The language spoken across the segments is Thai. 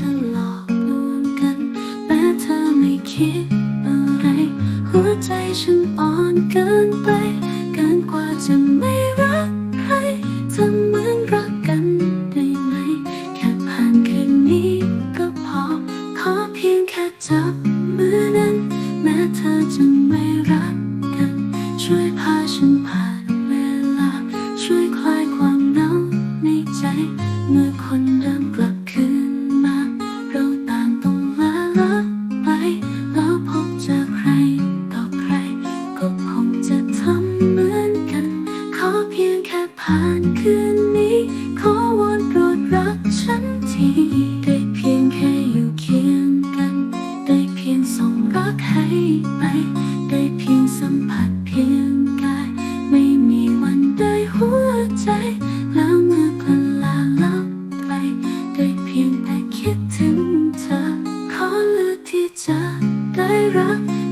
ฉัลอกลวงกัน แต่เธอไม่คิดอะไร หัวใจฉันอ่อนเกินไป เกินกว่าจะไม่รัก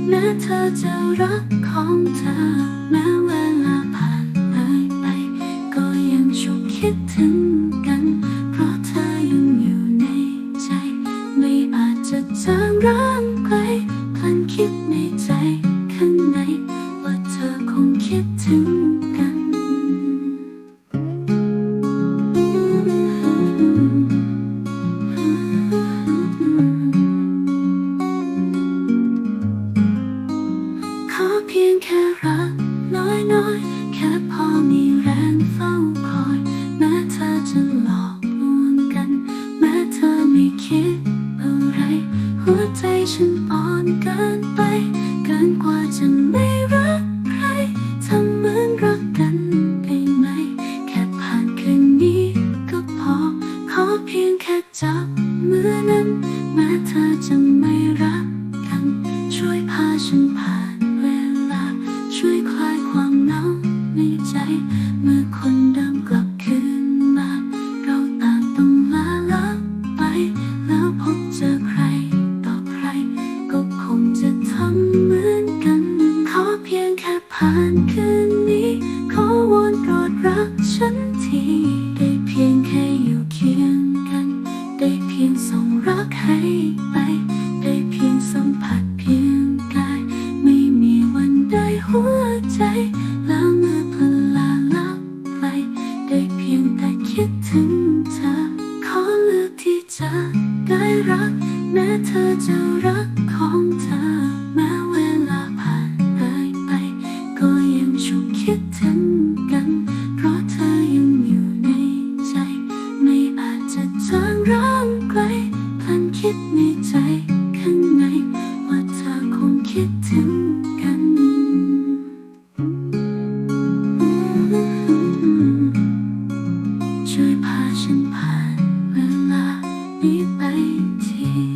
แม้เธอจะรักของเธอ เพียงแค่รักน้อยๆแค่พอมีแรงเฝ้าคอย แม้เธอจะหลอกลวงกัน แม้เธอไม่คิดอะไร หัวใจฉันอ่อนเกินไป เกินกว่าจะไม่รักใครทำเหมือนรักกันได้ไหม แค่ผ่านคืนนี้ก็พอ ขอเพียงแค่จับ เมื่อคนเดิมกลับคืนมา เราต่างต้องลาลับไป แล้วพบเจอใครต่อใคร ก็คงจะทำเหมือนกัน ขอเพียงแค่ผ่านคืนนี้ ขอวอนโปรดรักฉันที ได้เพียงแค่อยู่เคียงกัน ได้เพียงส่งรักให้ไป ได้เพียงสัมผัสเพียงกาย ไม่มีวันได้หัวใจ จะได้รัก แม้เธอจะรักของเธอ แม้เวลาผ่านเลยไป ก็ยังชุกคิดถึงกัน เพราะเธอยังอยู่ในใจ ไม่อาจจะจางร้างไกลพลันคิดในใจข้างใน ว่าเธอคงคิดถึงกันช่วยพาฉันผ่านเวลา Bị 情